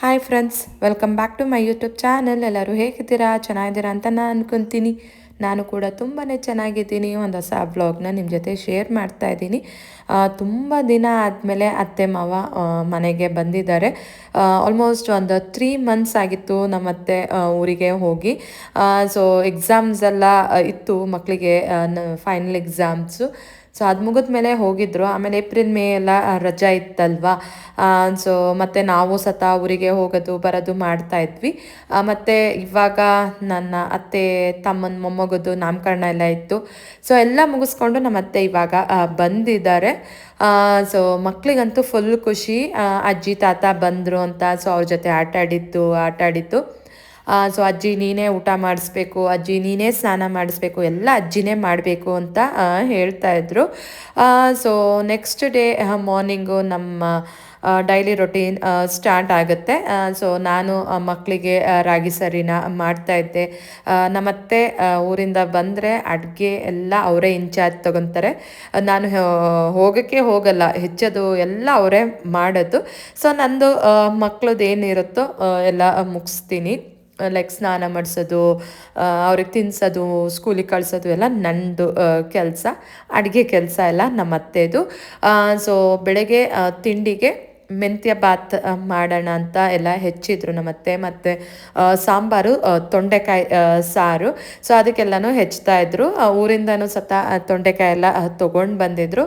Hi friends welcome back to my YouTube channel ಎಲ್ಲರೂ ಹೇಗಿದ್ದೀರಾ? ಚೆನ್ನಾಗಿದ್ದೀರಾ ಅಂತ ನಾನು ಅನ್ಕೊತೀನಿ. ನಾನು ಕೂಡ ತುಂಬಾ ಚೆನ್ನಾಗಿದ್ದೀನಿ. ಒಂದು ಹೊಸ ಬ್ಲಾಗ್ನ ನಿಮ್ಮ ಜೊತೆ ಶೇರ್ ಮಾಡ್ತಾ ಇದ್ದೀನಿ. ತುಂಬ ದಿನ ಆದಮೇಲೆ ಅತ್ತೆ, ಮಾವ ಮನೆಗೆ ಬಂದಿದ್ದಾರೆ. ಆಲ್ಮೋಸ್ಟ್ ಒಂದು ತ್ರೀ ಮಂತ್ಸ್ ಆಗಿತ್ತು ನಮ್ಮ ಅತ್ತೆ ಊರಿಗೆ ಹೋಗಿ. ಸೊ ಎಕ್ಸಾಮ್ಸ್ ಎಲ್ಲ ಇತ್ತು ಮಕ್ಕಳಿಗೆ ಫೈನಲ್ ಎಕ್ಸಾಮ್ಸು ಸೊ ಅದು ಮುಗಿದ ಮೇಲೆ ಹೋಗಿದ್ರು. ಆಮೇಲೆ ಏಪ್ರಿಲ್, ಮೇ ಎಲ್ಲ ರಜಾ ಇತ್ತಲ್ವಾ? ಸೊ ಮತ್ತೆ ನಾವು ಸತ ಊರಿಗೆ ಹೋಗೋದು, ಬರೋದು ಮಾಡ್ತಾ ಇದ್ವಿ. ಮತ್ತೆ ಇವಾಗ ನನ್ನ ಅತ್ತೆ, ತಮ್ಮನ, ಮೊಮ್ಮಗದು ನಾಮಕರಣ ಎಲ್ಲ ಇತ್ತು. ಸೊ ಎಲ್ಲ ಮುಗಿಸ್ಕೊಂಡು ನಮ್ಮ ಅತ್ತೆ ಇವಾಗ ಬಂದಿದ್ದಾರೆ. ಸೊ ಮಕ್ಕಳಿಗಂತೂ ಫುಲ್ ಖುಷಿ. ಅಜ್ಜಿ, ತಾತ ಬಂದರು ಅಂತ ಸೊ ಅವ್ರ ಜೊತೆ ಆಟ ಆಡಿದ್ದು ಆಟ ಆಡಿದ್ದು ಸೊ ಅಜ್ಜಿ ನೀನೇ ಊಟ ಮಾಡಿಸ್ಬೇಕು ಅಜ್ಜಿ ನೀನೇ ಸ್ನಾನ ಮಾಡಿಸ್ಬೇಕು ಎಲ್ಲ ಅಜ್ಜಿನೇ ಮಾಡಬೇಕು ಅಂತ ಹೇಳ್ತಾ ಇದ್ರು. ಸೊ ನೆಕ್ಸ್ಟ್ ಡೇ ಮಾರ್ನಿಂಗು ನಮ್ಮ ಡೈಲಿ ರೊಟೀನ್ ಸ್ಟಾರ್ಟ್ ಆಗುತ್ತೆ. ಸೊ ನಾನು ಮಕ್ಕಳಿಗೆ ರಾಗಿ ಸರಿನ ಮಾಡ್ತಾ ಇದ್ದೆ. ಆ, ನಮ್ಮತ್ತೆ ಊರಿಂದ ಬಂದರೆ ಅಡುಗೆ ಎಲ್ಲ ಅವರೇ ಇನ್ಚಾರ್ಜ್ ತೊಗೊತಾರೆ. ನಾನು ಹೋಗೋಕ್ಕೆ ಹೋಗಲ್ಲ ಹೆಚ್ಚೋದು ಎಲ್ಲ ಅವರೇ ಮಾಡೋದು. ಸೊ ನಂದು ಮಕ್ಕಳದ್ದು ಏನಿರುತ್ತೋ ಎಲ್ಲ ಮುಗಿಸ್ತೀನಿ. ಲೈಕ್ ಸ್ನಾನ ಮಾಡಿಸೋದು ಅವ್ರಿಗೆ ತಿನ್ನಿಸೋದು ಸ್ಕೂಲಿಗೆ ಕಳಿಸೋದು ಎಲ್ಲ ನನ್ನದು ಕೆಲಸ. ಅಡುಗೆ ಕೆಲಸ ಎಲ್ಲ ನಮ್ಮ ಅತ್ತೆದು ಸೊ ಬೆಳಗ್ಗೆ ತಿಂಡಿಗೆ ಮೆಂತ್ಯ ಬಾತ್ ಮಾಡೋಣ ಅಂತ ಎಲ್ಲ ಹೆಚ್ಚಿದ್ರು ನಮ್ಮತ್ತೆ ಮತ್ತು ಸಾಂಬಾರು ತೊಂಡೆಕಾಯಿ ಸಾರು. ಸೊ ಅದಕ್ಕೆಲ್ಲನೂ ಹೆಚ್ತಾ ಇದ್ದರು ಊರಿಂದನೂ ಸತ ತೊಂಡೆಕಾಯಿ ಎಲ್ಲ ತೊಗೊಂಡು ಬಂದಿದ್ರು.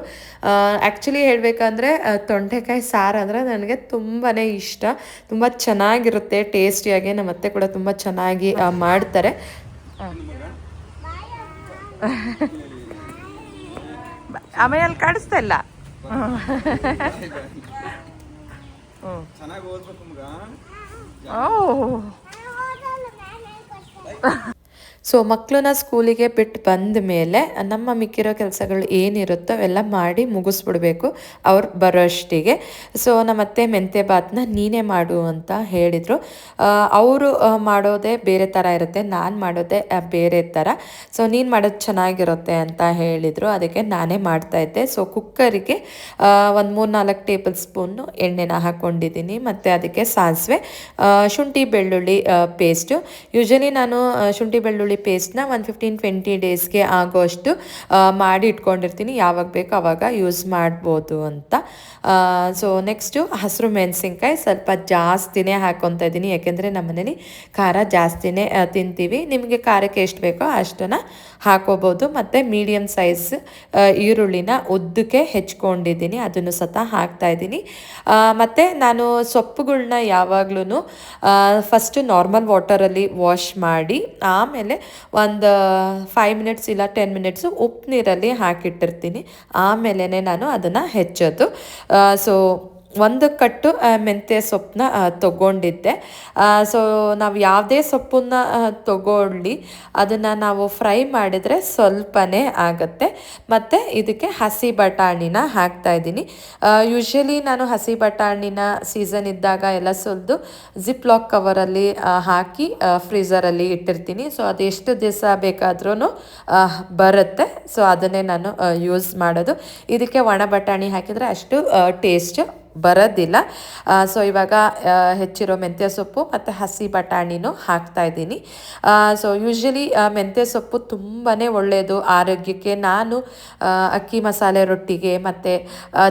ಆ್ಯಕ್ಚುಲಿ ಹೇಳಬೇಕಂದ್ರೆ ತೊಂಡೆಕಾಯಿ ಸಾರು ಅಂದರೆ ನನಗೆ ತುಂಬಾ ಇಷ್ಟ. ತುಂಬ ಚೆನ್ನಾಗಿರುತ್ತೆ ಟೇಸ್ಟಿಯಾಗಿ. ನಮ್ಮತ್ತೆ ಕೂಡ ತುಂಬ ಚೆನ್ನಾಗಿ ಮಾಡ್ತಾರೆ. ಆಮೇಲೆ ಕಾಣಿಸ್ತಾ ಇಲ್ಲ. ಚೆನ್ನಾಗಿ ಓದ್ಬೇಕು ಮಗ. ಓ. ಸೊ ಮಕ್ಕಳನ್ನ ಸ್ಕೂಲಿಗೆ ಬಿಟ್ಟು ಬಂದ ಮೇಲೆ, ನಮ್ಮ ಮಿಕ್ಕಿರೋ ಕೆಲಸಗಳು ಏನಿರುತ್ತೋ ಅವೆಲ್ಲ ಮಾಡಿ ಮುಗಿಸ್ಬಿಡ್ಬೇಕು ಅವ್ರು ಬರೋ ಅಷ್ಟಿಗೆ. ಸೊ ನಮ್ಮತ್ತೆ ಮೆಂತೆ ಬಾತ್ನ ನೀನೇ ಮಾಡು ಅಂತ ಹೇಳಿದರು. ಅವರು ಮಾಡೋದೇ ಬೇರೆ ಥರ ಇರುತ್ತೆ, ನಾನು ಮಾಡೋದೇ ಬೇರೆ ಥರ ಸೊ ನೀನು ಮಾಡೋದು ಚೆನ್ನಾಗಿರುತ್ತೆ ಅಂತ ಹೇಳಿದರು. ಅದಕ್ಕೆ ನಾನೇ ಮಾಡ್ತಾ ಇದ್ದೆ. ಸೊ ಕುಕ್ಕರಿಗೆ ಒಂದು ಮೂರು ನಾಲ್ಕು ಟೇಬಲ್ ಸ್ಪೂನು ಎಣ್ಣೆನ ಹಾಕ್ಕೊಂಡಿದ್ದೀನಿ ಮತ್ತು ಅದಕ್ಕೆ ಸಾಸಿವೆ ಶುಂಠಿ ಬೆಳ್ಳುಳ್ಳಿ ಪೇಸ್ಟು ಯೂಶಲಿ ನಾನು ಶುಂಠಿ ಬೆಳ್ಳುಳ್ಳಿ ಪೇಸ್ಟ್ನ ಒಂದು ಫಿಫ್ಟೀನ್ ಟ್ವೆಂಟಿ ಡೇಸ್ಗೆ ಆಗೋಷ್ಟು ಮಾಡಿ ಇಟ್ಕೊಂಡಿರ್ತೀನಿ. ಯಾವಾಗ ಬೇಕು ಅವಾಗ ಯೂಸ್ ಮಾಡ್ಬೋದು ಅಂತ. ಸೊ ನೆಕ್ಸ್ಟು ಹಸಿರು ಮೆಣಸಿನ್ಕಾಯಿ ಸ್ವಲ್ಪ ಜಾಸ್ತಿನೇ ಹಾಕ್ಕೊತಾ ಇದ್ದೀನಿ. ಯಾಕೆಂದರೆ ನಮ್ಮನೇಲಿ ಖಾರ ಜಾಸ್ತಿನೇ ತಿಂತೀವಿ. ನಿಮಗೆ ಖಾರಕ್ಕೆ ಎಷ್ಟು ಬೇಕೋ ಅಷ್ಟನ್ನು ಹಾಕೋಬೋದು. ಮತ್ತು ಮೀಡಿಯಮ್ ಸೈಜ್ ಈರುಳ್ಳಿನ ಉದ್ದಕ್ಕೆ ಹೆಚ್ಕೊಂಡಿದ್ದೀನಿ. ಅದನ್ನು ಸತ ಹಾಕ್ತಾ ಇದ್ದೀನಿ. ಮತ್ತು ನಾನು ಸೊಪ್ಪುಗಳನ್ನ ಯಾವಾಗ್ಲೂ ಫಸ್ಟು ನಾರ್ಮಲ್ ವಾಟರಲ್ಲಿ ವಾಶ್ ಮಾಡಿ, ಆಮೇಲೆ ಒಂದು ಫೈವ್ ಮಿನಿಟ್ಸ್ ಇಲ್ಲ ಟೆನ್ ಮಿನಿಟ್ಸು ಉಪ್ಪು ನೀರಲ್ಲಿ ಹಾಕಿಟ್ಟಿರ್ತೀನಿ. ಆಮೇಲೆ ನಾನು ಅದನ್ನು ಹೆಚ್ಚೋದು. ಸೊ ಒಂದು ಕಟ್ಟು ಮೆಂತ್ಯ ಸೊಪ್ಪನ್ನ ತೊಗೊಂಡಿದ್ದೆ. ಸೊ ನಾವು ಯಾವುದೇ ಸೊಪ್ಪನ್ನ ತೊಗೊಳ್ಳಿ ತಗೊಳ್ಳಿ. ಅದನ್ನು ನಾವು ಫ್ರೈ ಮಾಡಿದರೆ ಸ್ವಲ್ಪನೇ ಆಗುತ್ತೆ. ಮತ್ತು ಇದಕ್ಕೆ ಹಸಿ ಬಟಾಣಿನ ಹಾಕ್ತಾ ಇದ್ದೀನಿ. ಯೂಶ್ವಲಿ ನಾನು ಹಸಿ ಬಟಾಣಿನ ಸೀಸನ್ ಇದ್ದಾಗ ಎಲ್ಲ ಸುಲಿದು ಜಿಪ್ ಲಾಕ್ ಕವರಲ್ಲಿ ಹಾಕಿ ಫ್ರೀಝರಲ್ಲಿ ಇಟ್ಟಿರ್ತೀನಿ. ಸೊ ಅದು ಎಷ್ಟು ದಿವಸ ಬೇಕಾದ್ರೂ ಬರುತ್ತೆ. ಸೊ ಅದನ್ನೇ ನಾನು ಯೂಸ್ ಮಾಡೋದು. ಇದಕ್ಕೆ ಒಣ ಬಟಾಣಿ ಹಾಕಿದರೆ ಅಷ್ಟು ಟೇಸ್ಟ್ ಬರೋದಿಲ್ಲ. ಸೊ ಇವಾಗ ಹೆಚ್ಚಿರೋ ಮೆಂತ್ಯ ಸೊಪ್ಪು ಮತ್ತು ಹಸಿ ಬಟಾಣಿನೂ ಹಾಕ್ತಾ ಇದ್ದೀನಿ. ಸೊ ಯೂಶ್ವಲಿ ಮೆಂತ್ಯ ಸೊಪ್ಪು ತುಂಬಾ ಒಳ್ಳೆಯದು ಆರೋಗ್ಯಕ್ಕೆ. ನಾನು ಅಕ್ಕಿ ಮಸಾಲೆ ರೊಟ್ಟಿಗೆ ಮತ್ತು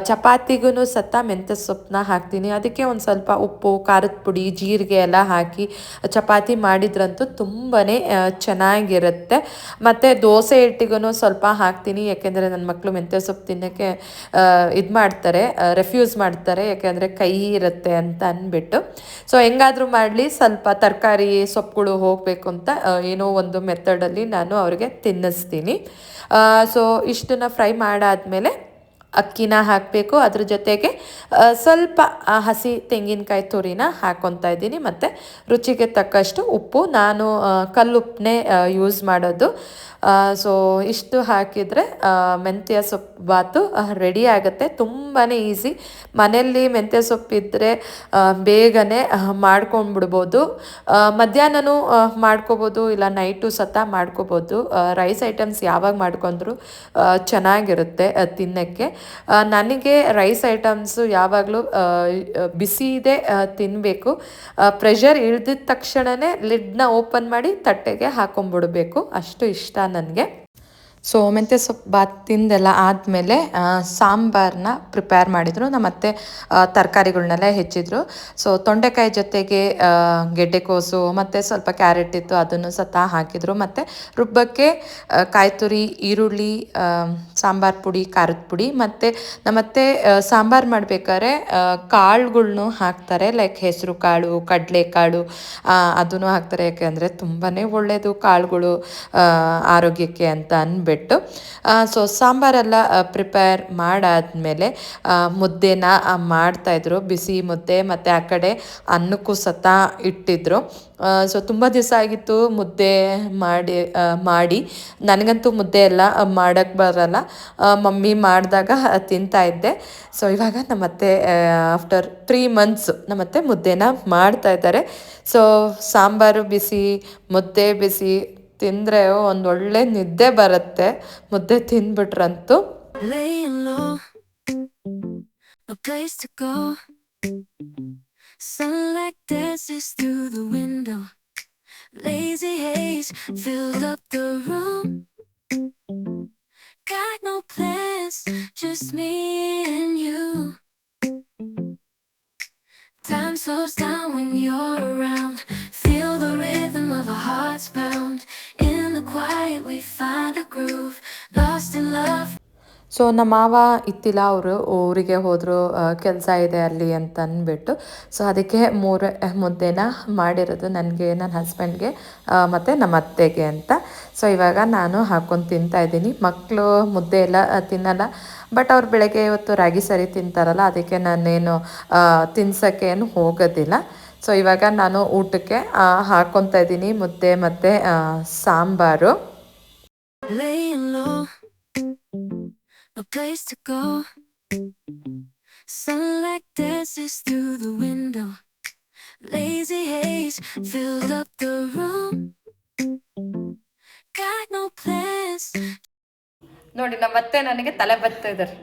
ಚಪಾತಿಗೂ ಸತ್ತ ಮೆಂತ್ಯ ಸೊಪ್ಪನ್ನ ಹಾಕ್ತೀನಿ. ಅದಕ್ಕೆ ಒಂದು ಸ್ವಲ್ಪ ಉಪ್ಪು, ಖಾರದ ಪುಡಿ, ಜೀರಿಗೆ ಎಲ್ಲ ಹಾಕಿ ಚಪಾತಿ ಮಾಡಿದ್ರಂತೂ ತುಂಬಾ ಚೆನ್ನಾಗಿರುತ್ತೆ. ಮತ್ತು ದೋಸೆ ಹಿಟ್ಟಿಗೂ ಸ್ವಲ್ಪ ಹಾಕ್ತೀನಿ. ಯಾಕೆಂದರೆ ನನ್ನ ಮಕ್ಕಳು ಮೆಂತ್ಯ ಸೊಪ್ಪು ತಿನ್ನೋಕ್ಕೆ ಇದು ಮಾಡ್ತಾರೆ ರೆಫ್ಯೂಸ್ ಮಾಡ್ತಾರೆ. ಯಾಕೆಂದರೆ ಕೈ ಇರುತ್ತೆ ಅಂತ ಅಂದ್ಬಿಟ್ಟು ಸೊ ಹೆಂಗಾದರೂ ಮಾಡಲಿ, ಸ್ವಲ್ಪ ತರಕಾರಿ ಸೊಪ್ಪುಗಳು ಹೋಗಬೇಕು ಅಂತ ಏನೋ ಒಂದು ಮೆಥಡಲ್ಲಿ ನಾನು ಅವ್ರಿಗೆ ತಿನ್ನಿಸ್ತೀನಿ. ಸೊ ಇಷ್ಟನ್ನ ಫ್ರೈ ಮಾಡಾದಮೇಲೆ ಅಕ್ಕಿನ ಹಾಕಬೇಕು. ಅದ್ರ ಜೊತೆಗೆ ಸ್ವಲ್ಪ ಹಸಿ ತೆಂಗಿನಕಾಯಿ ತುರಿನ ಹಾಕ್ಕೊತಾ ಇದ್ದೀನಿ. ಮತ್ತು ರುಚಿಗೆ ತಕ್ಕಷ್ಟು ಉಪ್ಪು. ನಾನು ಕಲ್ಲುಪ್ಪನೇ ಕಲ್ಲುಪ್ಪನ್ನೇ ಯೂಸ್ ಮಾಡೋದು. ಸೊ ಇಷ್ಟು ಹಾಕಿದರೆ ಮೆಂತ್ಯ ಸೊಪ್ಪು ಬಾತು ರೆಡಿ ಆಗುತ್ತೆ. ತುಂಬಾ ಈಸಿ ಮನೆಯಲ್ಲಿ ಮೆಂತ್ಯ ಸೊಪ್ಪಿದ್ದರೆ ಬೇಗನೆ ಆ, ಮಾಡ್ಕೊಂಡ್ಬಿಡ್ಬೋದು. ಮಧ್ಯಾಹ್ನನೂ ಮಾಡ್ಕೋಬೋದು ಇಲ್ಲ ನೈಟು ಸತ ಮಾಡ್ಕೋಬೋದು. ರೈಸ್ ಐಟಮ್ಸ್ ಯಾವಾಗ ಮಾಡ್ಕೊಂಡ್ರು ಚೆನ್ನಾಗಿರುತ್ತೆ ತಿನ್ನೋಕ್ಕೆ. ನನಗೆ ರೈಸ್ ಐಟಮ್ಸು ಯಾವಾಗಲೂ ಬಿಸಿ ಇದೆ ತಿನ್ನಬೇಕು ಪ್ರೆಷರ್ ಇಳ್ದಿದ ತಕ್ಷಣವೇ ಲಿಡ್ನ ಓಪನ್ ಮಾಡಿ ತಟ್ಟೆಗೆ ಹಾಕೊಂಡ್ಬಿಡ್ಬೇಕು ಅಷ್ಟು ಇಷ್ಟ ನನಗೆ ಸೊ ಮೆಂತ್ಯ ಸೊಪ್ಪು ಬಾತ್ ತಿಂದೆಲ್ಲ ಆದಮೇಲೆ ಸಾಂಬಾರನ್ನ ಪ್ರಿಪೇರ್ ಮಾಡಿದರು. ನಮ್ಮ ಅತ್ತೆ ತರಕಾರಿಗಳನ್ನೆಲ್ಲ ಹೆಚ್ಚಿದ್ರು. ಸೊ ತೊಂಡೆಕಾಯಿ ಜೊತೆಗೆ ಗೆಡ್ಡೆಕೋಸು, ಮತ್ತು ಸ್ವಲ್ಪ ಕ್ಯಾರೆಟ್ ಇತ್ತು, ಅದನ್ನು ಸತ ಹಾಕಿದರು. ಮತ್ತು ರುಬ್ಬಕ್ಕೆ ಕಾಯ್ತುರಿ ಕಾಯಿ ತುರಿ ಈರುಳ್ಳಿ ಸಾಂಬಾರು ಪುಡಿ, ಖಾರದ ಪುಡಿ, ಮತ್ತು ನಮ್ಮತ್ತೆ ಸಾಂಬಾರು ಮಾಡಬೇಕಾದ್ರೆ ಕಾಳುಗಳ್ನು ಹಾಕ್ತಾರೆ. ಲೈಕ್ ಹೆಸರು ಕಾಳು ಕಡಲೆಕಾಳು ಅದನ್ನು ಹಾಕ್ತಾರೆ. ಯಾಕೆಂದರೆ ತುಂಬಾ ಒಳ್ಳೆಯದು ಕಾಳುಗಳು ಆರೋಗ್ಯಕ್ಕೆ ಅಂತ ಅಂದ್ಬಿಟ್ಟು ಸೊ ಸಾಂಬಾರೆಲ್ಲ ಪ್ರಿಪೇರ್ ಮಾಡಾದಮೇಲೆ ಮುದ್ದೆನ ಮಾಡ್ತಾಯಿದ್ರು ಬಿಸಿ ಮುದ್ದೆ ಮತ್ತು ಆ ಕಡೆ ಅನ್ನಕ್ಕೂ ಸತ ಇಟ್ಟಿದ್ರು. ಸೊ ತುಂಬ ದಿವಸ ಆಗಿತ್ತು ಮುದ್ದೆ ಮಾಡಿ ಮಾಡಿ. ನನಗಂತೂ ಮುದ್ದೆ ಎಲ್ಲ ಮಾಡೋಕ್ಕೆ ಬರಲ್ಲ. ಮಮ್ಮಿ ಮಾಡಿದಾಗ ತಿಂತಾ ಇದ್ದೆ. ಸೊ ಇವಾಗ ನಮ್ಮತ್ತೆ ಆಫ್ಟರ್ ತ್ರೀ ಮಂತ್ಸ್ ನಮ್ಮತ್ತೆ ಮುದ್ದೆನ ಮಾಡ್ತಾ ಇದ್ದಾರೆ. ಸೊ ಸಾಂಬಾರು ಬಿಸಿ, ಮುದ್ದೆ ಬಿಸಿ ತಿಂದರೆ ಒಂದು ಒಳ್ಳೆ ನಿದ್ದೆ ಬರುತ್ತೆ ಮುದ್ದೆ ತಿಂದ್ಬಿಟ್ರಂತೂ. Lazy haze filled up the room. Got no plans, just me and you. Time slows down when you're around. Feel quiet, we find a groove. Lost in love. So ನಮ್ಮ ಮಾವ ಇತ್ತಿಲ್ಲ ಅವರು ಊರಿಗೆ ಹೋದರು ಕೆಲಸ ಇದೆ ಅಲ್ಲಿ ಅಂತ ಅಂದ್ಬಿಟ್ಟು. ಸೊ ಅದಕ್ಕೆ ಮೂರು ಮುದ್ದೆನ ಮಾಡಿರೋದು ನನಗೆ ನನ್ನ ಹಸ್ಬೆಂಡ್ಗೆ ಮತ್ತು ನಮ್ಮ ಅತ್ತೆಗೆ ಅಂತ. ಸೊ ಇವಾಗ ನಾನು ಹಾಕ್ಕೊಂಡು ತಿಂತಾ ಇದ್ದೀನಿ. ಮಕ್ಕಳು ಮುದ್ದೆ ಎಲ್ಲ ತಿನ್ನಲ್ಲ. ಬಟ್ ಅವ್ರು ಬೆಳಗ್ಗೆ ಇವತ್ತು ರಾಗಿ ಸರಿ ತಿಂತಾರಲ್ಲ ಅದಕ್ಕೆ ನಾನೇನು ತಿನ್ಸೋಕ್ಕೇನು ಹೋಗೋದಿಲ್ಲ. ಸೊ ಇವಾಗ ನಾನು ಊಟಕ್ಕೆ ಹಾಕ್ಕೊತಾ ಇದ್ದೀನಿ. ಮುದ್ದೆ ಮತ್ತು ಸಾಂಬಾರು. Laying low, no ತಲೆ ಬರ್ತಾ go. Sunlight dances through the window. Lazy haze filled up the room. Got no plans, ನೋಡಿ ನಮ್ಮ ಅತ್ತೆ ನನಗೆ ತಲೆ ಬತ್ತಾ ಇದ್ದಾರೆ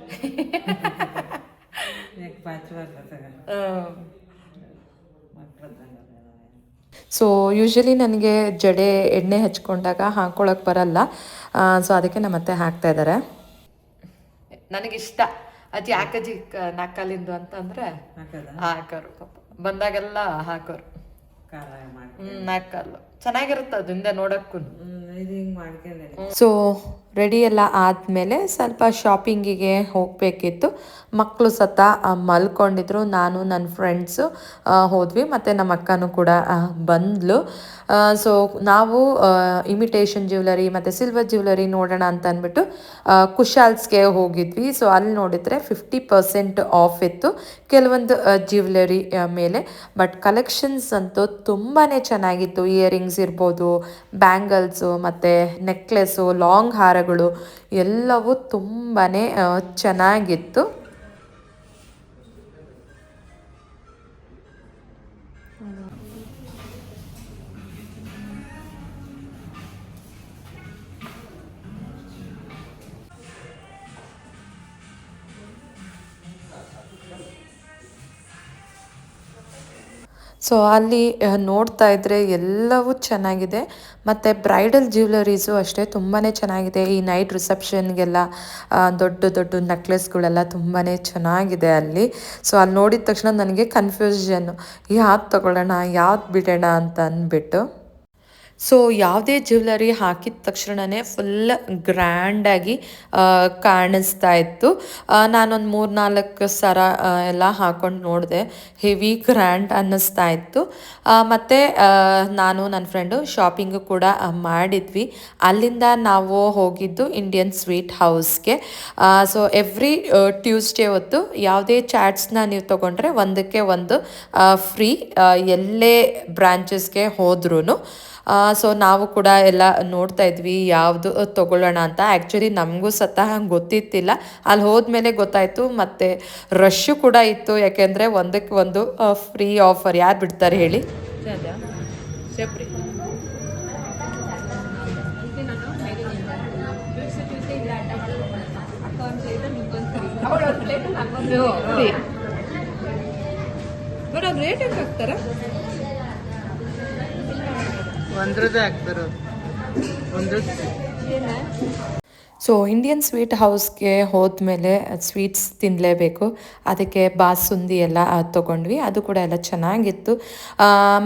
ಸೊ ಯೂಶಲಿ ನನಗೆ ಜಡೆ ಎಣ್ಣೆ ಹಚ್ಕೊಂಡಾಗ ಹಾಕ್ಕೊಳಕ್ಕೆ ಬರಲ್ಲ. ಸೊ ಅದಕ್ಕೆ ನಮ್ಮ ಅತ್ತೆ ಹಾಕ್ತಾ ಇದ್ದಾರೆ. ನನಗಿಷ್ಟ. ಅಜ್ಜಿ ಯಾಕಜ್ಜಿ ನಾಲ್ಕಲ್ಲಿಂದು ಅಂತಂದ್ರೆ ಹಾಕೋರು ಪಾಪ. ಬಂದಾಗೆಲ್ಲ ಹಾಕೋರು. ಹ್ಮ್ ನಾಲ್ಕಲ್ಲು ಚೆನ್ನಾಗಿರುತ್ತೆ ಅದರಿಂದ ನೋಡಕ್ಕೂ. ಸೊ ರೆಡಿ ಎಲ್ಲ ಆದಮೇಲೆ ಸ್ವಲ್ಪ ಶಾಪಿಂಗಿಗೆ ಹೋಗಬೇಕಿತ್ತು. ಮಕ್ಕಳು ಸತ ಮಲ್ಕೊಂಡಿದ್ರು. ನಾನು ನನ್ನ ಫ್ರೆಂಡ್ಸು ಹೋದ್ವಿ. ಮತ್ತು ನಮ್ಮ ಅಕ್ಕನೂ ಕೂಡ ಬಂದ್ಲು. ಸೊ ನಾವು ಇಮಿಟೇಷನ್ ಜ್ಯುವೆಲರಿ ಮತ್ತು ಸಿಲ್ವರ್ ಜ್ಯುವೆಲರಿ ನೋಡೋಣ ಅಂತ ಅಂದ್ಬಿಟ್ಟು ಕುಶಾಲ್ಸ್ಗೆ ಹೋಗಿದ್ವಿ. ಸೊ ಅಲ್ಲಿ ನೋಡಿದರೆ ಫಿಫ್ಟಿ ಪರ್ಸೆಂಟ್ ಆಫ್ ಇತ್ತು ಕೆಲವೊಂದು ಜ್ಯುವೆಲರಿ ಮೇಲೆ. ಬಟ್ ಕಲೆಕ್ಷನ್ಸ್ ಅಂತೂ ತುಂಬಾ ಚೆನ್ನಾಗಿತ್ತು. ಇಯರಿಂಗ್ಸ್ ಇರ್ಬೋದು ಬ್ಯಾಂಗಲ್ಸು ಮತ್ತು ನೆಕ್ಲೆಸ್ಸು ಲಾಂಗ್ ಹಾರಗಳು ಎಲ್ಲವೂ ತುಂಬಾ ಚೆನ್ನಾಗಿತ್ತು. ಸೊ ಅಲ್ಲಿ ನೋಡ್ತಾ ಇದ್ರೆ ಎಲ್ಲವೂ ಚೆನ್ನಾಗಿದೆ. ಮತ್ತು ಬ್ರೈಡಲ್ ಜ್ಯುವೆಲರೀಸು ಅಷ್ಟೇ ತುಂಬಾ ಚೆನ್ನಾಗಿದೆ. ಈ ನೈಟ್ ರಿಸೆಪ್ಷನ್ಗೆಲ್ಲ ದೊಡ್ಡ ದೊಡ್ಡ ನೆಕ್ಲೆಸ್ಗಳೆಲ್ಲ ತುಂಬಾ ಚೆನ್ನಾಗಿದೆ ಅಲ್ಲಿ. ಸೊ ಅಲ್ಲಿ ನೋಡಿದ ತಕ್ಷಣ ನನಗೆ ಕನ್ಫ್ಯೂಷನ್ನು, ಯಾವ್ದು ತಗೊಳ್ಳೋಣ, ಯಾವ್ದು ಬಿಡೋಣ ಅಂತ ಅಂದ್ಬಿಟ್ಟು. ಸೊ ಯಾವುದೇ ಜ್ಯುವೆಲರಿ ಹಾಕಿದ ತಕ್ಷಣವೇ ಫುಲ್ ಗ್ರ್ಯಾಂಡಾಗಿ ಕಾಣಿಸ್ತಾ ಇತ್ತು. ನಾನೊಂದು ಮೂರು ನಾಲ್ಕು ಸರ ಎಲ್ಲ ಹಾಕೊಂಡು ನೋಡಿದೆ. ಹೆವಿ ಗ್ರ್ಯಾಂಡ್ ಅನ್ನಿಸ್ತಾ ಇತ್ತು. ಮತ್ತು ನಾನು ನನ್ನ ಫ್ರೆಂಡು ಶಾಪಿಂಗು ಕೂಡ ಮಾಡಿದ್ವಿ. ಅಲ್ಲಿಂದ ನಾವು ಹೋಗಿದ್ದು ಇಂಡಿಯನ್ ಸ್ವೀಟ್ ಹೌಸ್ಗೆ ಸೊ ಎವ್ರಿ ಟ್ಯೂಸ್ಡೇ ಹೊತ್ತು ಯಾವುದೇ ಚಾಟ್ಸ್ನ ನೀವು ತೊಗೊಂಡ್ರೆ ಒಂದಕ್ಕೆ ಒಂದು ಫ್ರೀ ಎಲ್ಲೇ ಬ್ರ್ಯಾಂಚಸ್ಗೆ ಹೋದ್ರೂ ಸೊ ನಾವು ಕೂಡ ಎಲ್ಲ ನೋಡ್ತಾ ಇದ್ವಿ ಯಾವುದು ತೊಗೊಳ್ಳೋಣ ಅಂತ. ಆ್ಯಕ್ಚುಲಿ ನಮಗೂ ಸತಃ ಗೊತ್ತಿತ್ತಿಲ್ಲ. ಅಲ್ಲಿ ಹೋದ್ಮೇಲೆ ಗೊತ್ತಾಯಿತು ಮತ್ತು ರಶ್ಶು ಕೂಡ ಇತ್ತು. ಯಾಕೆಂದರೆ ಒಂದಕ್ಕೆ ಒಂದು ಫ್ರೀ ಆಫರ್ ಯಾರು ಬಿಡ್ತಾರೆ ಹೇಳಿ? ರೇಟ್ ಹೆಂಗೆ ಹಾಕ್ತಾರ? ಒಂದ್ರದ್ದೇ ಹಾಕ್ತಾರ ಒಂದ್ರದ್ದು ಸೊ ಇಂಡಿಯನ್ ಸ್ವೀಟ್ ಹೌಸ್ಗೆ ಹೋದ್ಮೇಲೆ ಸ್ವೀಟ್ಸ್ ತಿನ್ನಲೇಬೇಕು ಅದಕ್ಕೆ ಬಾಸುಂದಿ ಎಲ್ಲ ತೊಗೊಂಡ್ವಿ. ಅದು ಕೂಡ ಎಲ್ಲ ಚೆನ್ನಾಗಿತ್ತು.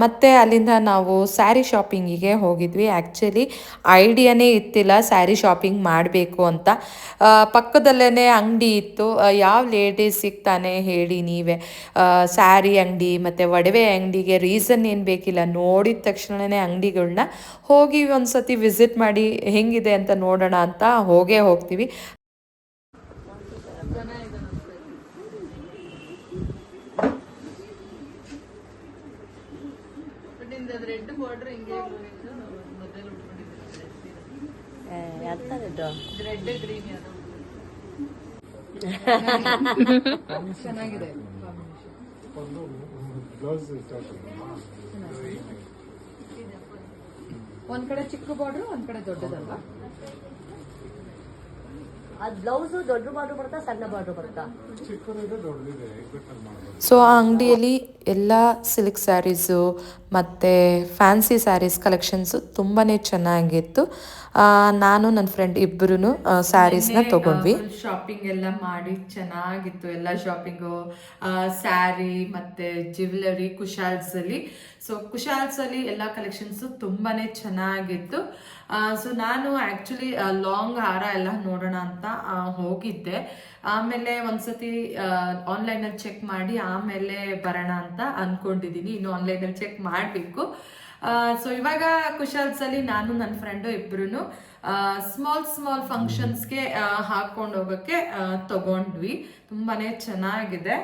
ಮತ್ತು ಅಲ್ಲಿಂದ ನಾವು ಸ್ಯಾರಿ ಶಾಪಿಂಗಿಗೆ ಹೋಗಿದ್ವಿ. ಆ್ಯಕ್ಚುಲಿ ಐಡಿಯಾನೇ ಇತ್ತಿಲ್ಲ ಸ್ಯಾರಿ ಶಾಪಿಂಗ್ ಮಾಡಬೇಕು ಅಂತ. ಪಕ್ಕದಲ್ಲೇ ಅಂಗಡಿ ಇತ್ತು. ಯಾವ ಲೇಡೀಸ್ ಸಿಗ್ತಾನೆ ಹೇಳಿ ನೀವೇ. ಸ್ಯಾರಿ ಅಂಗಡಿ ಮತ್ತು ಒಡವೆ ಅಂಗಡಿಗೆ ರೀಸನ್ ಏನು ಬೇಕಿಲ್ಲ. ನೋಡಿದ ತಕ್ಷಣವೇ ಅಂಗಡಿಗಳನ್ನ ಹೋಗಿ ಒಂದು ಸತಿ ವಿಸಿಟ್ ಮಾಡಿ ಹೆಂಗಿದೆ ಅಂತ ನೋಡೋಣ ಅಂತ ಹೋಗೇ ಹಿಂಗೆ ಹೋಗ್ತೀವಿ. ರೆಡ್ ಗ್ರೀನ್ ಯಾವ್ದು ಚೆನ್ನಾಗಿದೆ ಒಂದ್ ಕಡೆ ಚಿಕ್ಕ ಬಾರ್ಡ್ರು ಒಂದ್ ಕಡೆ ದೊಡ್ಡದಲ್ವಾ? ಅದ್ ಬ್ಲೌಸ್ ದೊಡ್ಡ ಬಾರ್ಡ್ರ್ ಬರುತ್ತಾ ಸಣ್ಣ ಬಾರ್ಡ್ರ್ ಬರುತ್ತಾ? ಸೊ ಆ ಅಂಗಡಿಯಲ್ಲಿ ಎಲ್ಲ ಸಿಲ್ಕ್ ಸ್ಯಾರೀಸು ಮತ್ತು ಫ್ಯಾನ್ಸಿ ಸ್ಯಾರೀಸ್ ಕಲೆಕ್ಷನ್ಸು ತುಂಬಾ ಚೆನ್ನಾಗಿತ್ತು. ನಾನು ನನ್ನ ಫ್ರೆಂಡ್ ಇಬ್ಬರು ಸ್ಯಾರೀಸ್ನ ತೊಗೊಂಡ್ವಿ. ಶಾಪಿಂಗ್ ಎಲ್ಲ ಮಾಡಿ ಚೆನ್ನಾಗಿತ್ತು ಎಲ್ಲ ಶಾಪಿಂಗು ಸ್ಯಾರಿ ಮತ್ತು ಜ್ಯುವೆಲರಿ ಕುಶಾಲ್ಸಲ್ಲಿ ಸೊ ಕುಶಾಲ್ಸಲ್ಲಿ ಎಲ್ಲ ಕಲೆಕ್ಷನ್ಸು ತುಂಬಾ ಚೆನ್ನಾಗಿತ್ತು. ಸೊ ನಾನು ಆ್ಯಕ್ಚುಲಿ ಲಾಂಗ್ ಹಾರ ಎಲ್ಲ ನೋಡೋಣ ಅಂತ ಹೋಗಿದ್ದೆ. ಆಮೇಲೆ ಒಂದ್ಸತಿ ಆನ್ಲೈನಲ್ಲಿ ಚೆಕ್ ಮಾಡಿ ಆಮೇಲೆ ಬರೋಣ ಅಂತ ಅಂದ್ಕೊಂಡಿದ್ದೀನಿ ಇನ್ನು ಆನ್ಲೈನಲ್ಲಿ ಚೆಕ್ ಮಾಡಬೇಕು. ಸೊ ಇವಾಗ ಕುಶಾಲ್ಸಲ್ಲಿ ನಾನು ನನ್ನ ಫ್ರೆಂಡು ಇಬ್ಬರೂ ಸ್ಮಾಲ್ ಸ್ಮಾಲ್ ಫಂಕ್ಷನ್ಸ್ಗೆ ಹಾಕೊಂಡು ಹೋಗೋಕ್ಕೆ ತಗೊಂಡ್ವಿ. ತುಂಬಾ ಚೆನ್ನಾಗಿದೆ.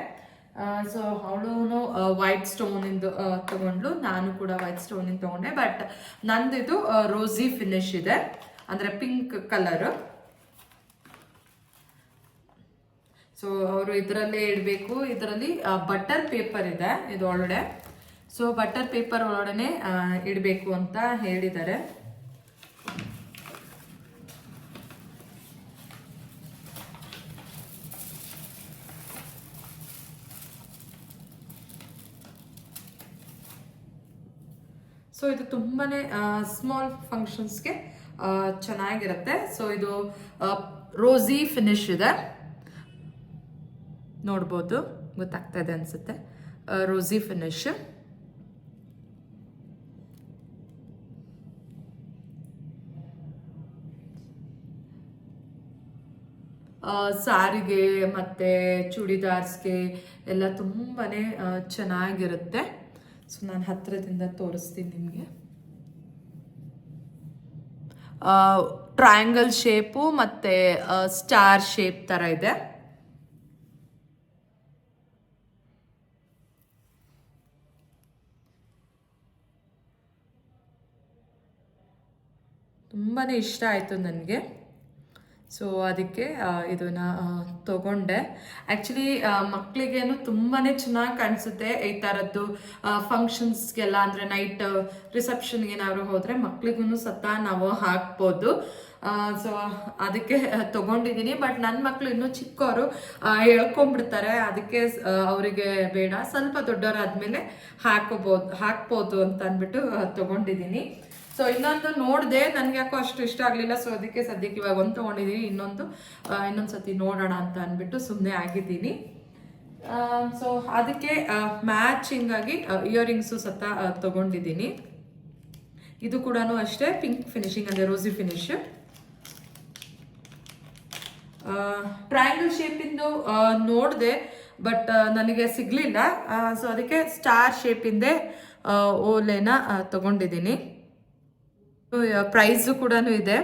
ಸೊ ಅವಳು ವೈಟ್ ಸ್ಟೋನಿಂದು ತಗೊಂಡ್ಲು ನಾನು ಕೂಡ ವೈಟ್ ಸ್ಟೋನಿಂದ ತಗೊಂಡೆ. ಬಟ್ ನಂದಿದು ರೋಸಿ ಫಿನಿಶ್ ಇದೆ. ಅಂದರೆ ಪಿಂಕ್ ಕಲರು ಸೊ ಅವರು ಇದರಲ್ಲೇ ಇಡಬೇಕು. ಇದರಲ್ಲಿ ಬಟರ್ ಪೇಪರ್ ಇದೆ. ಇದು ಒಳಗಡೆ. ಸೊ ಬಟರ್ ಪೇಪರ್ ಒಳಗಡೆ ಇಡಬೇಕು ಅಂತ ಹೇಳಿದ್ದಾರೆ. ಸೊ ಇದು ತುಂಬಾನೇ ಸ್ಮಾಲ್ ಫಂಕ್ಷನ್ಸ್ಗೆ ಚೆನ್ನಾಗಿರುತ್ತೆ. ಸೊ ಇದು ರೋಸಿ ಫಿನಿಶ್ ಇದೆ. ನೋಡ್ಬೋದು, ಗೊತ್ತಾಗ್ತಾ ಇದೆ ಅನ್ಸುತ್ತೆ. ರೋಸಿ ಫಿನಿಶ್ ಸಾರಿಗೆ ಮತ್ತೆ ಚೂಡಿದಾರ್ಸ್ಗೆ ಎಲ್ಲ ತುಂಬಾನೇ ಚೆನ್ನಾಗಿರುತ್ತೆ. ಸೊ ನಾನು ಹತ್ತಿರದಿಂದ ತೋರಿಸ್ತೀನಿ ನಿಮಗೆ. ಟ್ರಯಾಂಗಲ್ ಶೇಪು ಮತ್ತು ಸ್ಟಾರ್ ಶೇಪ್ ಥರ ಇದೆ. ತುಂಬಾ ಇಷ್ಟ ಆಯಿತು ನನಗೆ. ಸೊ ಅದಕ್ಕೆ ಇದನ್ನ ತಗೊಂಡೆ. ಆ್ಯಕ್ಚುಲಿ ಮಕ್ಕಳಿಗೇನು ತುಂಬಾ ಚೆನ್ನಾಗಿ ಕಾಣಿಸುತ್ತೆ ಈ ಥರದ್ದು ಫಂಕ್ಷನ್ಸ್ಗೆಲ್ಲ ಅಂದರೆ ನೈಟ್ ರಿಸೆಪ್ಷನ್ಗೆ ಏನಾದ್ರು ಹೋದರೆ ಮಕ್ಳಿಗೂ ಸತ ನಾವು ಹಾಕ್ಬೋದು. ಸೊ ಅದಕ್ಕೆ ತಗೊಂಡಿದ್ದೀನಿ ಬಟ್ ನನ್ನ ಮಕ್ಕಳು ಇನ್ನೂ ಚಿಕ್ಕವರು ಹೇಳ್ಕೊಂಬಿಡ್ತಾರೆ ಅದಕ್ಕೆ ಅವರಿಗೆ ಬೇಡ. ಸ್ವಲ್ಪ ದೊಡ್ಡವರಾದ್ಮೇಲೆ ಹಾಕೋಬೋದು, ಹಾಕ್ಬೋದು ಅಂತ ಅಂದ್ಬಿಟ್ಟು ತಗೊಂಡಿದ್ದೀನಿ ಸೊ ಇನ್ನೊಂದು ನೋಡಿದೆ ನನಗೆ ಯಾಕೋ ಅಷ್ಟು ಇಷ್ಟ ಆಗಲಿಲ್ಲ. ಸೊ ಅದಕ್ಕೆ ಸದ್ಯಕ್ಕೆ ಇವಾಗ ಒಂದು ತೊಗೊಂಡಿದ್ದೀನಿ ಇನ್ನೊಂದು ಇನ್ನೊಂದು ಸತಿ ನೋಡೋಣ ಅಂತ ಅಂದ್ಬಿಟ್ಟು ಸುಮ್ಮನೆ ಆಗಿದ್ದೀನಿ. ಸೊ ಅದಕ್ಕೆ ಮ್ಯಾಚಿಂಗ್ ಆಗಿ ಇಯರಿಂಗ್ಸು ಸತ ತಗೊಂಡಿದ್ದೀನಿ. ಇದು ಕೂಡ ಅಷ್ಟೇ ಪಿಂಕ್ ಫಿನಿಶಿಂಗ್ ಅಂದರೆ ರೋಸಿ ಫಿನಿಶ್ ಟ್ರಯಾಂಗಲ್ ಶೇಪಿಂದು ನೋಡಿದೆ ಬಟ್ ನನಗೆ ಸಿಗಲಿಲ್ಲ. ಸೊ ಅದಕ್ಕೆ ಸ್ಟಾರ್ ಶೇಪಿಂದೆ ಓಲೆನ ತಗೊಂಡಿದ್ದೀನಿ. ಪ್ರೈಸು ಕೂಡ ಇದೆ.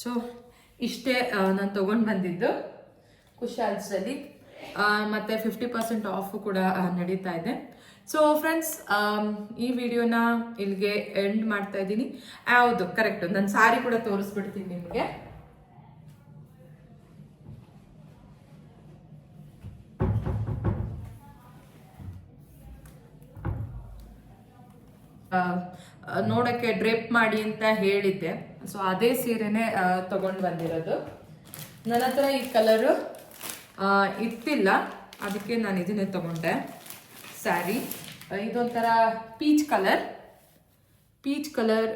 ಸೊ ಇಷ್ಟೇ ನಾನು ತೊಗೊಂಡು ಬಂದಿದ್ದು ಕುಶಾಲ್ಸಲ್ಲಿ. ಮತ್ತು ಫಿಫ್ಟಿ ಪರ್ಸೆಂಟ್ ಆಫು ಕೂಡ ನಡೀತಾ ಇದೆ. ಸೊ ಫ್ರೆಂಡ್ಸ್ ಈ ವಿಡಿಯೋನ ಇಲ್ಲಿಗೆ ಎಂಡ್ ಮಾಡ್ತಾ ಇದ್ದೀನಿ. ಯಾವುದು ಕರೆಕ್ಟು ನನ್ನ ಸಾರಿ ಕೂಡ ತೋರಿಸ್ಬಿಡ್ತೀನಿ ನಿಮಗೆ. ನೋಡೋಕ್ಕೆ ಡ್ರೇಪ್ ಮಾಡಿ ಅಂತ ಹೇಳಿದ್ದೆ. ಸೊ ಅದೇ ಸೀರೆನೇ ತಗೊಂಡ್ ಬಂದಿರೋದು. ನನ್ನ ಹತ್ರ ಈ ಕಲರು ಇತ್ತಿಲ್ಲ ಅದಕ್ಕೆ ನಾನು ಇದನ್ನೇ ತಗೊಂಡೆ. ಸ್ಯಾರಿ ಇದೊಂಥರ peach colour peach colour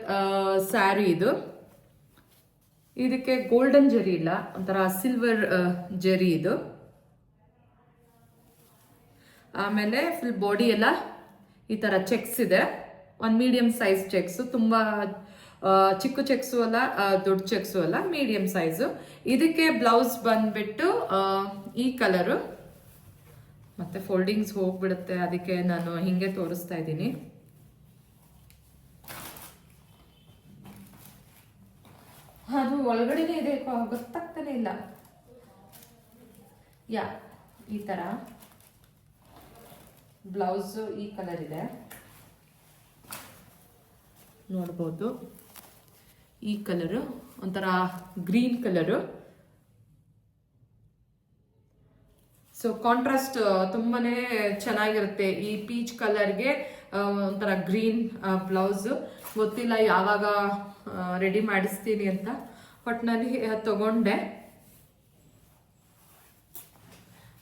saree ಇದು. ಇದಕ್ಕೆ ಗೋಲ್ಡನ್ ಜರಿ ಇಲ್ಲ. ಒಂಥರ ಸಿಲ್ವರ್ ಜರಿ ಇದು. ಆಮೇಲೆ ಫುಲ್ ಬಾಡಿ ಎಲ್ಲ ಈ ಥರ ಚೆಕ್ಸ್ ಇದೆ. ಒಂದು ಮೀಡಿಯಂ ಸೈಜ್ ಚೆಕ್ಸು ತುಂಬ ಚಿಕ್ಕ ಚೆಕ್ಸು ಅಲ್ಲ ದೊಡ್ಡ ಚೆಕ್ಸು ಅಲ್ಲ ಮೀಡಿಯಂ ಸೈಜು ಇದಕ್ಕೆ ಬ್ಲೌಸ್ ಬಂದ್ಬಿಟ್ಟು ಈ ಕಲರು ಮತ್ತೆ ಫೋಲ್ಡಿಂಗ್ಸ್ ಹೋಗ್ಬಿಡುತ್ತೆ, ಅದಕ್ಕೆ ನಾನು ಹಿಂಗೆ ತೋರಿಸ್ತಾ ಇದ್ದೀನಿ. ಅದು ಒಳಗಡೆನೇ ಇದೆ ಗೊತ್ತಾಗ್ತಾನೆ ಇಲ್ಲ. ಯಾ, ಈ ಥರ ಬ್ಲೌಸು ಈ ಕಲರ್ ಇದೆ. ನೋಡ್ಬೋದು. ಈ ಕಲರು ಒಂಥರ ಗ್ರೀನ್ ಕಲರು. ಸೊ ಕಾಂಟ್ರಾಸ್ಟ್ ತುಂಬಾನೇ ಚೆನ್ನಾಗಿರುತ್ತೆ. ಈ ಪೀಚ್ ಕಲರ್ಗೆ ಒಂಥರ ಗ್ರೀನ್ ಬ್ಲೌಸು ಗೊತ್ತಿಲ್ಲ ಯಾವಾಗ ರೆಡಿ ಮಾಡಿಸ್ತೀನಿ ಅಂತ. ಒಟ್ಟಿನಲ್ಲಿ ತಗೊಂಡೆ.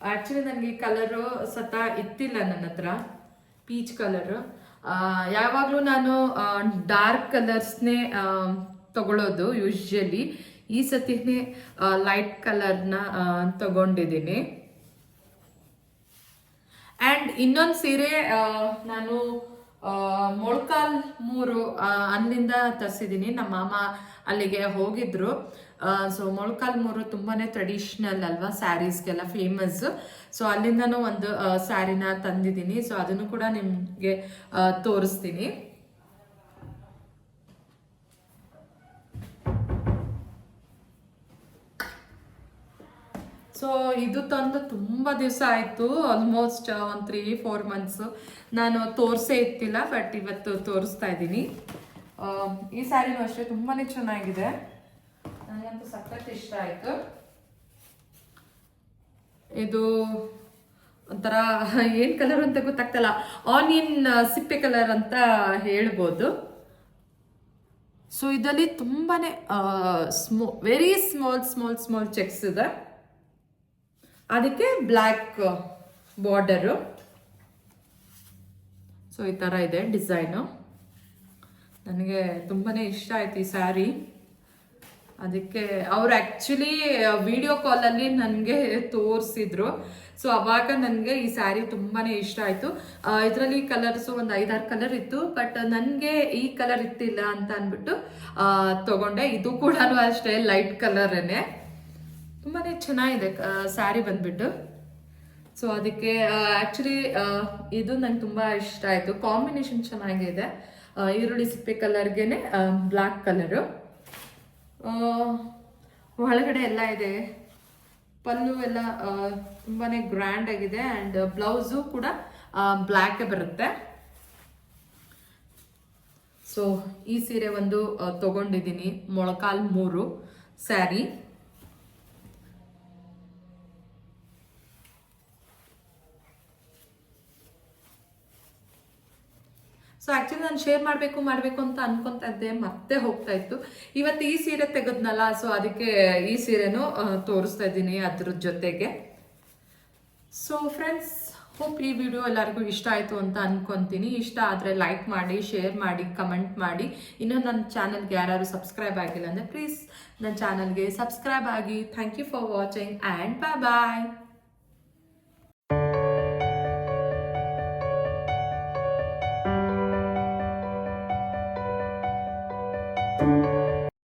ಆ್ಯಕ್ಚುಲಿ ನನಗೆ ಈ ಕಲರು ಸತ ಇತ್ತಿಲ್ಲ ನನ್ನ ಹತ್ರ ಪೀಚ್ ಕಲರು ಯಾವಾಗಲೂ ನಾನು ಡಾರ್ಕ್ ಕಲರ್ಸ್ನೇ ತಗೊಳ್ಳೋದು ಯೂಶ್ವಲಿ ಈ ಸತಿನೇ ಲೈಟ್ ಕಲರ್ನ ತಗೊಂಡಿದ್ದೀನಿ. ಆ್ಯಂಡ್ ಇನ್ನೊಂದು ಸೀರೆ ನಾನು ಮೊಳ್ಕಾಲ್ ಮೂರು ಅಲ್ಲಿಂದ ತರಿಸಿದ್ದೀನಿ. ನಮ್ಮ ಮಾಮ ಅಲ್ಲಿಗೆ ಹೋಗಿದ್ರು. ಸೊ ಮೊಳಕಾಲ್ಮೂರು ತುಂಬಾ ತುಂಬಾನೇ ಟ್ರೆಡಿಷ್ನಲ್ ಅಲ್ವಾ ಸ್ಯಾರೀಸ್ಗೆಲ್ಲ ಫೇಮಸ್ ಸೊ ಅಲ್ಲಿಂದನೂ ಒಂದು ಸ್ಯಾರಿನ ತಂದಿದ್ದೀನಿ. ಸೊ ಅದನ್ನು ಕೂಡ ನಿಮಗೆ ತೋರಿಸ್ತೀನಿ. ಸೊ ಇದು ತಂದು ತುಂಬ ದಿವಸ ಆಯಿತು. ಆಲ್ಮೋಸ್ಟ್ ಒಂದು ತ್ರೀ ಫೋರ್ ಮಂತ್ಸು ನಾನು ತೋರಿಸೇ ಇತ್ತಿಲ್ಲ ಬಟ್ ಇವತ್ತು ತೋರಿಸ್ತಾ ಇದ್ದೀನಿ. ಈ ಸ್ಯಾರಿನೂ ಅಷ್ಟೇ ತುಂಬಾ ಚೆನ್ನಾಗಿದೆ. ನನಗಂತೂ ಸಖತ್ ಇಷ್ಟ ಆಯಿತು. ಇದು ಒಂಥರ ಏನು ಕಲರ್ ಅಂತ ಗೊತ್ತಾಗ್ತಲ್ಲ? ಆನಿಯನ್ ಸಿಪ್ಪೆ ಕಲರ್ ಅಂತ ಹೇಳ್ಬೋದು. ಸೊ ಇದರಲ್ಲಿ ತುಂಬಾನೇ ಸ್ಮೋ very small small small checks ಇದೆ. ಅದಕ್ಕೆ ಬ್ಲ್ಯಾಕ್ ಬಾರ್ಡರು ಸೊ ಈ ಥರ ಇದೆ ಡಿಸೈನು ನನಗೆ ತುಂಬಾ ಇಷ್ಟ ಆಯ್ತು ಈ ಸ್ಯಾರಿ ಅದಕ್ಕೆ ಅವ್ರು ಆ್ಯಕ್ಚುಲಿ ವಿಡಿಯೋ ಕಾಲಲ್ಲಿ ನನಗೆ ತೋರಿಸಿದ್ರು. ಸೊ ಅವಾಗ ನನಗೆ ಈ ಸ್ಯಾರಿ ತುಂಬಾ ಇಷ್ಟ ಆಯಿತು. ಇದರಲ್ಲಿ ಕಲರ್ಸು ಒಂದು ಐದಾರು ಕಲರ್ ಇತ್ತು ಬಟ್ ನನಗೆ ಈ ಕಲರ್ ಇತ್ತಿಲ್ಲ ಅಂತ ಅಂದ್ಬಿಟ್ಟು ತಗೊಂಡೆ. ಇದು ಕೂಡ ಅಷ್ಟೇ ಲೈಟ್ ಕಲರೇ ತುಂಬಾ ಚೆನ್ನಾಗಿದೆ ಸ್ಯಾರಿ ಬಂದ್ಬಿಟ್ಟು. ಸೊ ಅದಕ್ಕೆ ಆ್ಯಕ್ಚುಲಿ ಇದು ನಂಗೆ ತುಂಬ ಇಷ್ಟ ಆಯಿತು. ಕಾಂಬಿನೇಷನ್ ಚೆನ್ನಾಗಿದೆ. ಈರುಳ್ಳಿ ಸಿಪ್ಪೆ ಕಲರ್ಗೆ ಬ್ಲ್ಯಾಕ್ ಕಲರು ಒಳಗಡೆ ಎಲ್ಲ ಇದೆ. ಪಲ್ಲು ಎಲ್ಲ ತುಂಬಾ ಗ್ರ್ಯಾಂಡ್ ಆಗಿದೆ ಆ್ಯಂಡ್ ಬ್ಲೌಸು ಕೂಡ ಬ್ಲ್ಯಾಕ್ ಬರುತ್ತೆ. ಸೊ ಈ ಸೀರೆ ಒಂದು ತಗೊಂಡಿದ್ದೀನಿ Molakalmuru sari. So actually ನಾನು ಶೇರ್ ಮಾಡಬೇಕು ಮಾಡಬೇಕು ಅಂತ ಅನ್ಕೊಂತ ಇದ್ದೆ ಮತ್ತೆ ಹೋಗ್ತಾ ಇತ್ತು. ಇವತ್ತು ಈ ಸೀರೆ ತೆಗೆದ್ನಲ್ಲ ಸೊ ಅದಕ್ಕೆ ಈ ಸೀರೆನೂ ತೋರಿಸ್ತಾ ಇದ್ದೀನಿ ಅದ್ರ ಜೊತೆಗೆ. ಸೊ ಫ್ರೆಂಡ್ಸ್ ಹೋಪ್ ಈ ವಿಡಿಯೋ ಎಲ್ಲರಿಗೂ ಇಷ್ಟ ಆಯಿತು ಅಂತ ಅನ್ಕೊಂತೀನಿ. ಇಷ್ಟ ಆದರೆ ಲೈಕ್ ಮಾಡಿ ಶೇರ್ ಮಾಡಿ ಕಮೆಂಟ್ ಮಾಡಿ. ಇನ್ನೂ ನನ್ನ ಚಾನಲ್ಗೆ ಯಾರು ಸಬ್ಸ್ಕ್ರೈಬ್ ಆಗಿಲ್ಲ ಅಂದರೆ ಪ್ಲೀಸ್ ನನ್ನ ಚಾನಲ್ಗೆ ಸಬ್ಸ್ಕ್ರೈಬ್ ಆಗಿ. Thank you for watching and bye bye